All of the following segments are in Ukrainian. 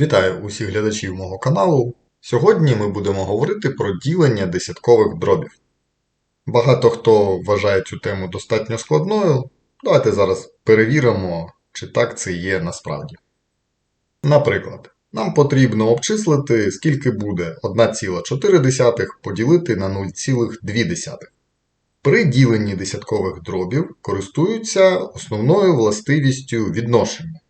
Вітаю усіх глядачів мого каналу. Сьогодні ми будемо говорити про ділення десяткових дробів. Багато хто вважає цю тему достатньо складною. Давайте зараз перевіримо, чи так це є насправді. Наприклад, нам потрібно обчислити, скільки буде 1,4 поділити на 0,2. При діленні десяткових дробів користуються основною властивістю відношення.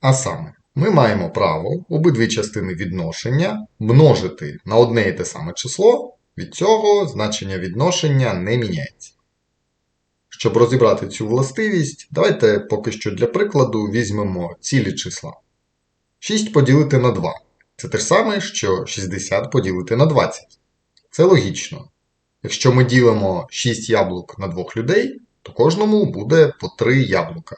А саме, ми маємо право обидві частини відношення множити на одне і те саме число, від цього значення відношення не міняється. Щоб розібрати цю властивість, давайте поки що для прикладу візьмемо цілі числа. 6 поділити на 2 це те ж саме, що 60 поділити на 20. Це логічно. Якщо ми ділимо 6 яблук на двох людей, то кожному буде по 3 яблука.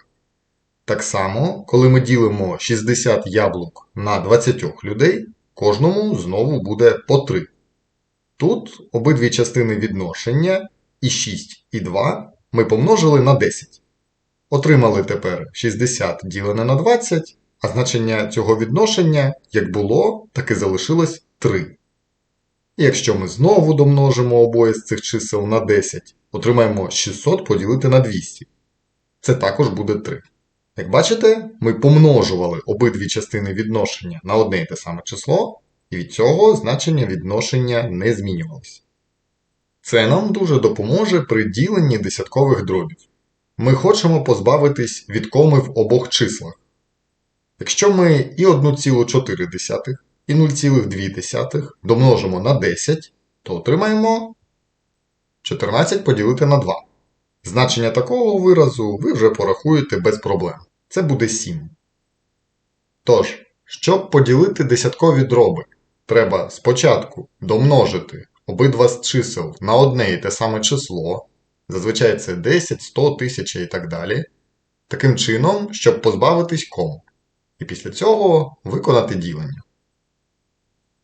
Так само, коли ми ділимо 60 яблук на 20 людей, кожному знову буде по 3. Тут обидві частини відношення і 6 і 2 ми помножили на 10. Отримали тепер 60 ділене на 20, а значення цього відношення як було, так і залишилось 3. І якщо ми знову домножимо обоє з цих чисел на 10, отримаємо 600 поділити на 200. Це також буде 3. Як бачите, ми помножували обидві частини відношення на одне і те саме число, і від цього значення відношення не змінювалося. Це нам дуже допоможе при діленні десяткових дробів. Ми хочемо позбавитись від коми в обох числах. Якщо ми і 1,4 і 0,2 домножимо на 10, то отримаємо 14 поділити на 2. Значення такого виразу ви вже порахуєте без проблем. Це буде 7. Тож, щоб поділити десяткові дроби, треба спочатку домножити обидва з чисел на одне і те саме число, зазвичай це 10, 100, 1000 і так далі, таким чином, щоб позбавитись кому. І після цього виконати ділення.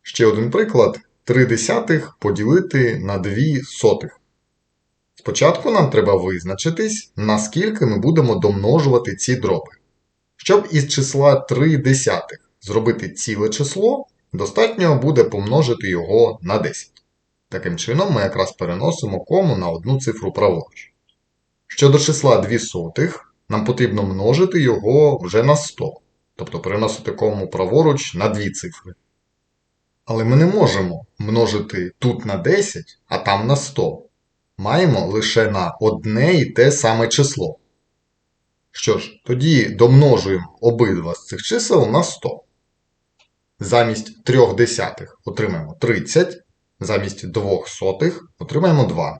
Ще один приклад: 3 десятих поділити на 2 сотих. Спочатку нам треба визначитись, наскільки ми будемо домножувати ці дроби. Щоб із числа 3 десятих зробити ціле число, достатньо буде помножити його на 10. Таким чином, ми якраз переносимо кому на одну цифру праворуч. Щодо числа 2 сотих, нам потрібно множити його вже на 100, тобто переносити кому праворуч на 2 цифри. Але ми не можемо множити тут на 10, а там на 100 маємо лише на одне і те саме число. Що ж, тоді домножуємо обидва з цих чисел на 100. Замість 3 десятих отримаємо 30, замість 2 сотих отримаємо 2.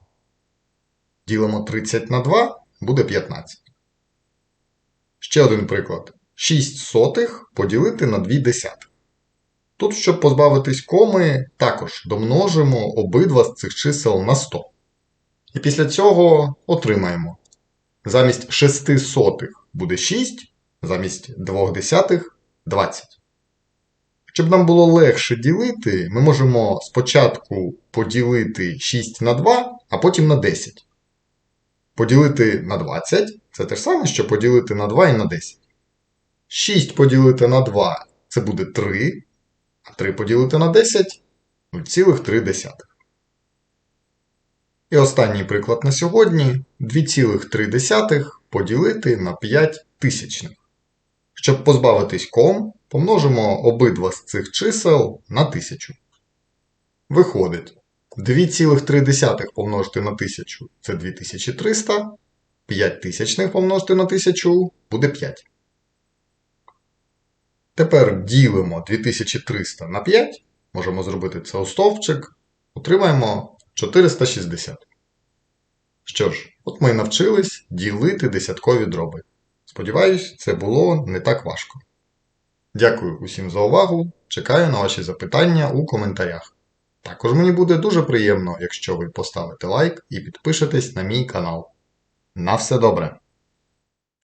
Ділимо 30 на 2 буде 15. Ще один приклад. 6 сотих поділити на 2 десятих. Тут, щоб позбавитись коми, також домножимо обидва з цих чисел на 100. І після цього отримаємо. Замість 6 сотих буде 6, замість 2 десятих 20. Щоб нам було легше ділити, ми можемо спочатку поділити 6 на 2, а потім на 10. Поділити на 20 це те ж саме, що поділити на 2 і на 10. 6 поділити на 2 це буде 3, а 3 поділити на 10 0,3. І останній приклад на сьогодні 2,3 поділити на 5 тисячних. Щоб позбавитись ком, помножимо обидва з цих чисел на 1000. Виходить, 2,3 помножити на 1000 це 2300, 5 тисячних помножити на 1000 буде 5. Тепер ділимо 2300 на 5, можемо зробити це у стовпчик, отримаємо 460. Що ж, от ми навчились ділити десяткові дроби. Сподіваюсь, це було не так важко. Дякую усім за увагу. Чекаю на ваші запитання у коментарях. Також мені буде дуже приємно, якщо ви поставите лайк і підпишетесь на мій канал. На все добре!